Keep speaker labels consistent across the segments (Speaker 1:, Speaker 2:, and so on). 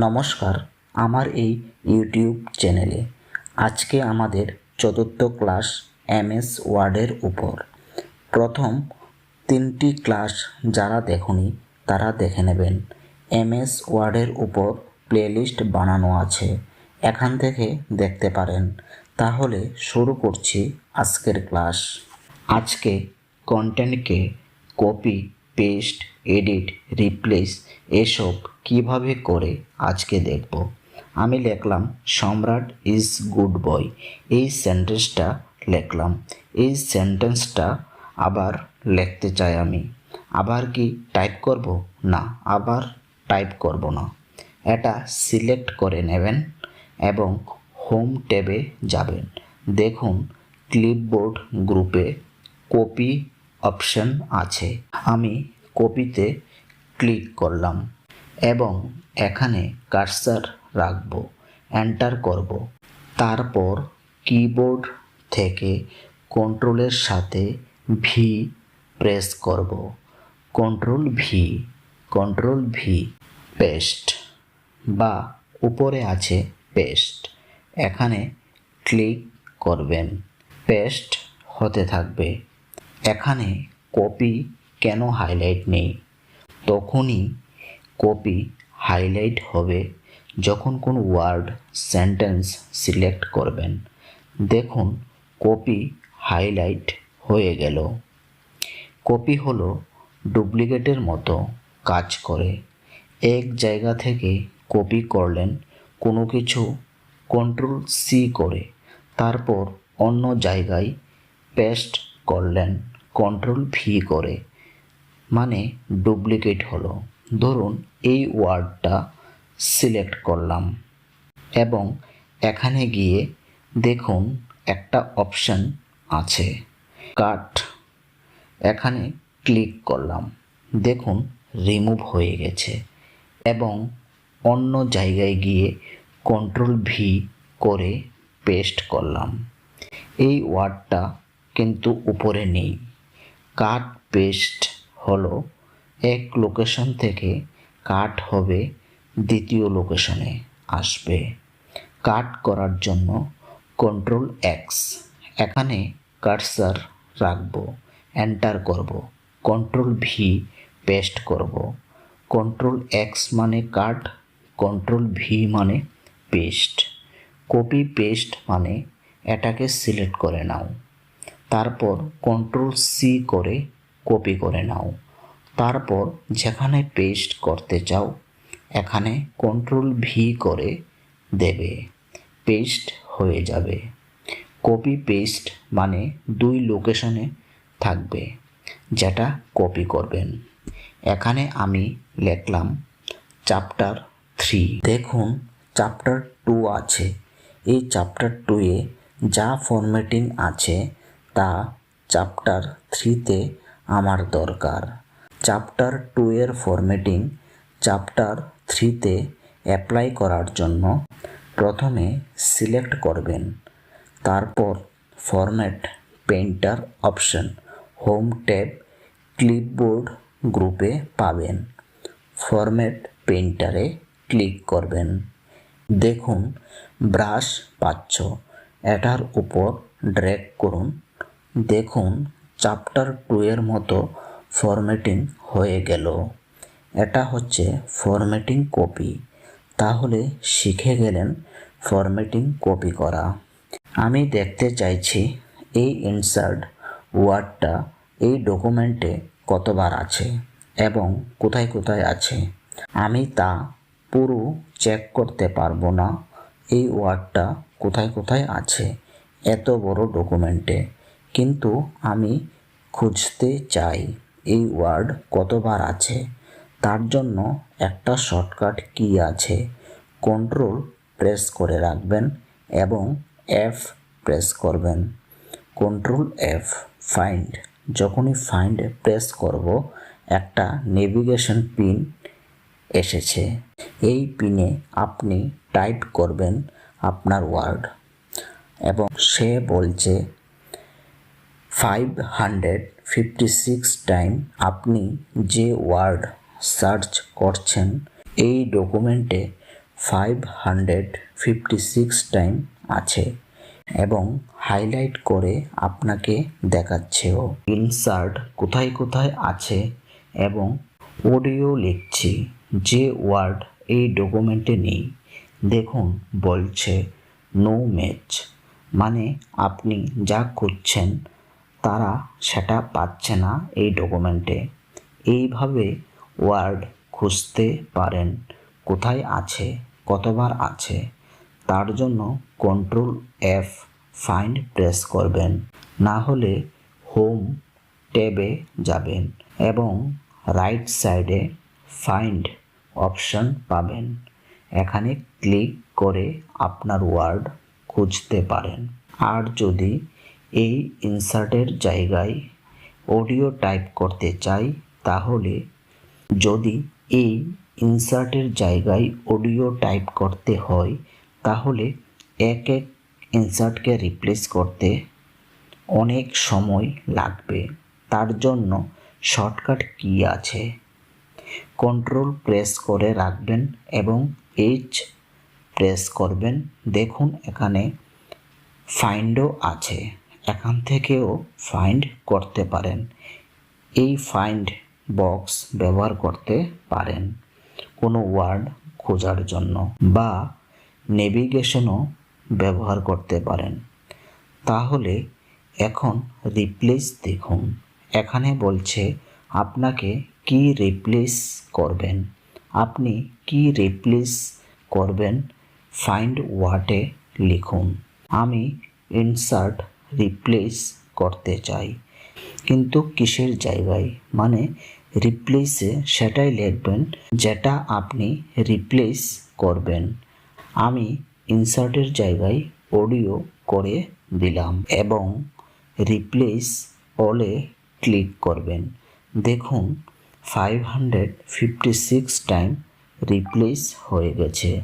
Speaker 1: নমস্কার, আমার এই ইউটিউব চ্যানেলে। আজকে আমাদের চতুর্থ ক্লাস এমএস ওয়ার্ডের উপর। প্রথম তিনটি ক্লাস যারা দেখনি, তারা দেখে নেবেন। এমএস ওয়ার্ডের উপর প্লেলিস্ট বানানো আছে। এখান থেকে দেখতে পারেন। তাহলে শুরু করছি আজকের ক্লাস। আজকে কন্টেন্টকে কপি পেস্ট এডিট রিপ্লেস এসব কীভাবে করে আজকে দেখব। আমি লিখলাম, সম্রাট ইজ গুড বয়। এই সেন্টেন্সটা লিখলাম। এই সেন্টেন্সটা আবার লিখতে চাই আমি। আবার কি টাইপ করব? না, আবার টাইপ করব না। এটা সিলেক্ট করে নেবেন এবং হোম ট্যাবে যাবেন। দেখুন, ক্লিপবোর্ড গ্রুপে কপি অপশন আছে। আমি কপিতে ক্লিক করলাম। এবং এখানে কার্সার রাখব, এন্টার করব। তারপর কিবোর্ড থেকে কন্ট্রোলের সাথে ভি প্রেস করব। Control V control V paste, বা উপরে আছে পেস্ট। এখানে ক্লিক করবেন, পেস্ট হতে থাকবে। এখানে কপি কেন হাইলাইট নেই? তখনই কপি হাইলাইট হবে যখন কোন ওয়ার্ড সেন্টেন্স সিলেক্ট করবেন। দেখুন কপি হাইলাইট হয়ে গেল। কপি হলো ডুপ্লিকেটের মতো কাজ করে। এক জায়গা থেকে কপি করলেন, কোনো কিছু কন্ট্রোল সি করে, তারপর অন্য জায়গায় পেস্ট করলেন কন্ট্রোল ভি করে মানে ডুপ্লিকেট হলো। ধরুন এই ওয়ার্ডটা সিলেক্ট করলাম এবং এখানে গিয়ে দেখুন একটা অপশন আছে, কাট। এখানে ক্লিক করলাম, দেখুন রিমুভ হয়ে গেছে এবং অন্য জায়গায় গিয়ে কন্ট্রোল ভি করে পেস্ট করলাম। এই ওয়ার্ডটা কিন্তু উপরে নেই। কাট পেস্ট হলো এক লোকেশন থেকে কাট হবে দ্বিতীয় লোকেশনে আসবে। কাট করার জন্য কন্ট্রোল এক্স এখানে কার্সার রাখব এন্টার করব কন্ট্রোল ভি পেস্ট করব। কন্ট্রোল এক্স মানে কাট কন্ট্রোল ভি মানে পেস্ট কপি পেস্ট মানে এটাকে সিলেক্ট করে নাও। তারপর কন্ট্রোল সি করে কপি করে নাও। তারপর যেখানে পেস্ট করতে চাও, এখানে কন্ট্রোল ভি করে দেবে। পেস্ট হয়ে যাবে। কপি পেস্ট মানে দুই লোকেশনে থাকবে, যেটা কপি করবেন। এখানে আমি লিখলাম চ্যাপ্টার থ্রি দেখুন চ্যাপ্টার টু আছে। এই চ্যাপ্টার টুয়ে যা ফরম্যাটিং আছে, তা চ্যাপ্টার থ্রিতে আমার দরকার। চ্যাপ্টার টু এর ফরম্যাটিং চ্যাপ্টার থ্রিতে অ্যাপ্লাই করার জন্য প্রথমে সিলেক্ট করবেন। তারপর format painter option home tab clipboard গ্রুপে পাবেন। ফরম্যাট পেইন্টারে ক্লিক করবেন। দেখুন ব্রাশ পাচ্ছ। এটার উপর ড্র্যাগ করুন। দেখুন চ্যাপ্টার টু এর মতো ফরম্যাটিং হয়ে গেল। এটা হচ্ছে ফরম্যাটিং কপি তাহলে শিখে গেলেন ফরম্যাটিং কপি করা। আমি দেখতে চাইছি এই ইনসার্ট ওয়ার্ডটা এই ডকুমেন্টে কতবার আছে এবং কোথায় কোথায় আছে। আমি তা পুরো চেক করতে পারব না। এই ওয়ার্ডটা কোথায় কোথায় আছে এত বড় ডকুমেন্টে কিন্তু আমি খুঁজতে চাই। এই ওয়ার্ড কতবার আছে? তার জন্য একটা শর্টকাট কি আছে? কন্ট্রোল প্রেস করে রাখবেন এবং এফ প্রেস করবেন। কন্ট্রোল এফ ফাইন্ড যখনই ফাইন্ড প্রেস করব, একটা নেভিগেশন পিন এসেছে। এই পিনে আপনি টাইপ করবেন আপনার ওয়ার্ড এবং সে বলছে five hundred fifty six time আপনি যে ওয়ার্ড সার্চ করছেন, এই ডকুমেন্টে five hundred fifty six time আছে এবং হাইলাইট করে আপনাকে দেখাচ্ছেও ইনসার্ট কোথায় কোথায় আছে এবং অডিও লিখছি, যে ওয়ার্ড এই ডকুমেন্টে নেই। দেখুন, বলছে নো ম্যাচ মানে আপনি যা খুঁজছেন তারা সেটা পাচ্ছে না এই ডকুমেন্টে। এইভাবে ওয়ার্ড খুঁজতে পারেন কোথায় আছে, কতবার আছে, তার জন্য কন্ট্রোল এফ ফাইন্ড প্রেস করবেন। না হলে হোম ট্যাবে যাবেন এবং রাইট সাইডে ফাইন্ড অপশন পাবেন। এখানে ক্লিক করে আপনার ওয়ার্ড খুঁজতে পারেন। আর যদি এই ইনসার্টের জায়গায় অডিও টাইপ করতে চাই, তাহলে যদি এই ইনসার্টের জায়গায় অডিও টাইপ করতে হয়, তাহলে এক এক ইনসার্টকে রিপ্লেস করতে অনেক সময় লাগবে। তার জন্য শর্টকাট কি আছে? কন্ট্রোল প্রেস করে রাখবেন এবং এইচ প্রেস করবেন। দেখুন, এখানে ফাইন্ডও আছে। এখান থেকেও ফাইন্ড করতে পারেন। এই ফাইন্ড বক্স ব্যবহার করতে পারেন কোনো ওয়ার্ড খোঁজার জন্য বা নেভিগেশনও ব্যবহার করতে পারেন। তাহলে এখন রিপ্লেস দেখুন। এখানে বলছে আপনাকে কি রিপ্লেস করবেন? আপনি কি রিপ্লেস করবেন? ফাইন্ড ওয়ার্ডে লিখুন। আমি ইনসার্ট রিপ্লেস করতে চাই। কিন্তু কিসের জায়গায়? মানে রিপ্লেসে সেটাই লিখবেন যেটা আপনি রিপ্লেস করবেন। আমি ইনসার্টের জায়গায় অডিও করে দিলাম এবং রিপ্লেস অলে ক্লিক করবেন। দেখুন five hundred fifty six time replace হয়ে গেছে।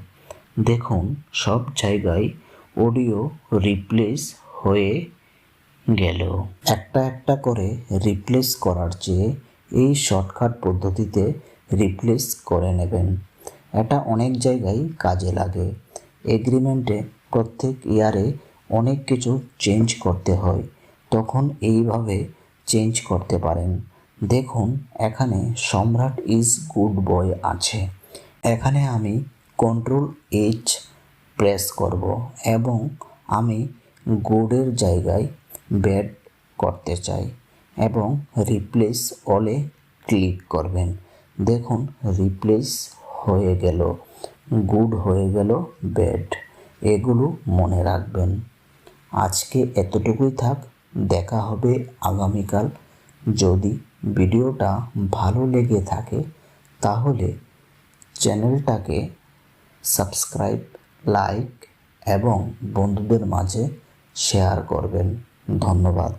Speaker 1: দেখুন, সব জায়গায় অডিও রিপ্লেস হয়ে গেল। একটা একটা করে রিপ্লেস করার চেয়ে এই শর্টকাট পদ্ধতিতে রিপ্লেস করে নেবেন। এটা অনেক জায়গায় কাজে লাগে। এগ্রিমেন্টে প্রত্যেক ইয়ারে অনেক কিছু চেঞ্জ করতে হয়। তখন এইভাবে চেঞ্জ করতে পারেন। দেখুন, এখানে সম্রাট ইজ গুড বয় আছে। এখানে আমি কন্ট্রোল এইচ প্রেস করব এবং আমি গুডের জায়গায় ব্যাড করতে চাই এবং রিপ্লেস অলে ক্লিক করবেন। দেখুন রিপ্লেস হয়ে গেল গুড হয়ে গেল ব্যাড এগুলো মনে রাখবেন। আজকে এতটুকুই থাক, দেখা হবে আগামীকাল। যদি ভিডিওটা ভালো লেগে থাকে, তাহলে চ্যানেলটাকে সাবস্ক্রাইব লাইক এবং বন্ধুদের মাঝে শেয়ার করবেন। ধন্যবাদ।